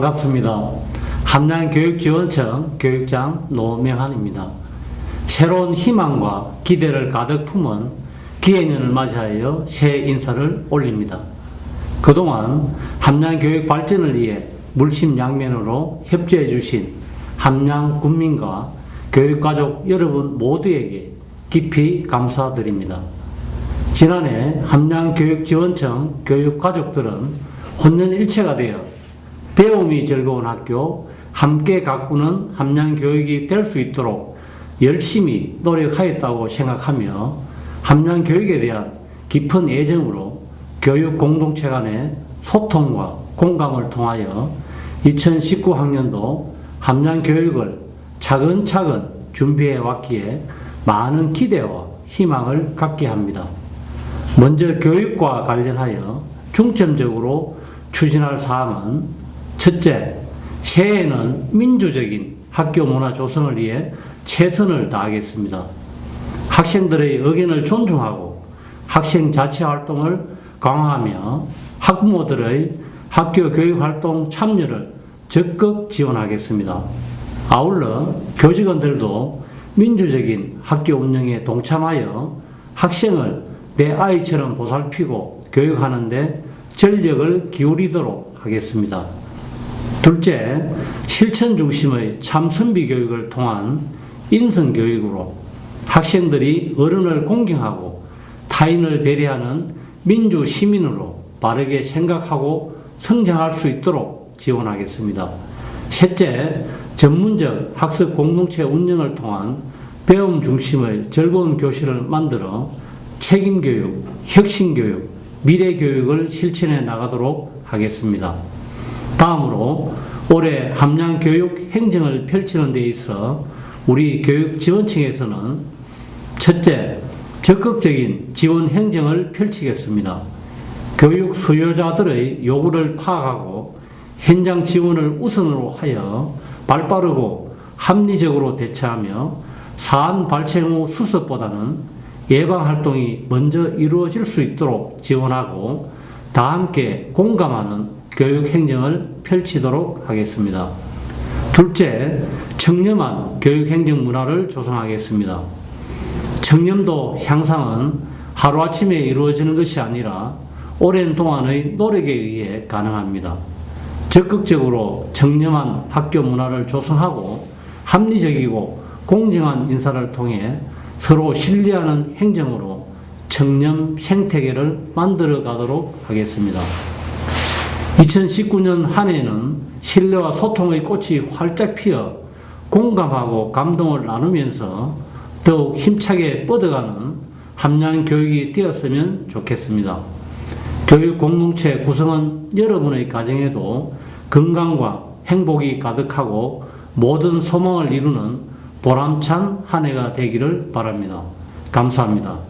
반갑습니다. 함양교육지원청 교육장 노명한입니다. 새로운 희망과 기대를 가득 품은 기해년을 맞이하여 새 인사를 올립니다. 그동안 함양교육 발전을 위해 물심양면으로 협조해 주신 함양 군민과 교육가족 여러분 모두에게 깊이 감사드립니다. 지난해 함양교육지원청 교육가족들은 혼연일체가 되어 배움이 즐거운 학교, 함께 가꾸는 함양교육이 될 수 있도록 열심히 노력하였다고 생각하며 함양교육에 대한 깊은 애정으로 교육 공동체 간의 소통과 공감을 통하여 2019학년도 함양교육을 차근차근 준비해 왔기에 많은 기대와 희망을 갖게 합니다. 먼저 교육과 관련하여 중점적으로 추진할 사항은 첫째, 새해에는 민주적인 학교 문화 조성을 위해 최선을 다하겠습니다. 학생들의 의견을 존중하고 학생 자치 활동을 강화하며 학부모들의 학교 교육 활동 참여를 적극 지원하겠습니다. 아울러 교직원들도 민주적인 학교 운영에 동참하여 학생을 내 아이처럼 보살피고 교육하는데 전력을 기울이도록 하겠습니다. 둘째, 실천 중심의 참선비 교육을 통한 인성 교육으로 학생들이 어른을 공경하고 타인을 배려하는 민주 시민으로 바르게 생각하고 성장할 수 있도록 지원하겠습니다. 셋째, 전문적 학습 공동체 운영을 통한 배움 중심의 즐거운 교실을 만들어 책임 교육, 혁신 교육, 미래 교육을 실천해 나가도록 하겠습니다. 다음으로 올해 함양 교육 행정을 펼치는 데 있어 우리 교육 지원청에서는 첫째, 적극적인 지원 행정을 펼치겠습니다. 교육 수요자들의 요구를 파악하고 현장 지원을 우선으로 하여 발 빠르고 합리적으로 대처하며 사안 발생 후 수습보다는 예방 활동이 먼저 이루어질 수 있도록 지원하고 다 함께 공감하는 교육 행정을 펼치도록 하겠습니다. 둘째, 청렴한 교육 행정 문화를 조성하겠습니다. 청렴도 향상은 하루아침에 이루어지는 것이 아니라 오랜 동안의 노력에 의해 가능합니다. 적극적으로 청렴한 학교 문화를 조성하고 합리적이고 공정한 인사를 통해 서로 신뢰하는 행정으로 청렴 생태계를 만들어 가도록 하겠습니다. 2019년 한 해는 신뢰와 소통의 꽃이 활짝 피어 공감하고 감동을 나누면서 더욱 힘차게 뻗어가는 함양 교육이 되었으면 좋겠습니다. 교육 공동체 구성원 여러분의 가정에도 건강과 행복이 가득하고 모든 소망을 이루는 보람찬 한 해가 되기를 바랍니다. 감사합니다.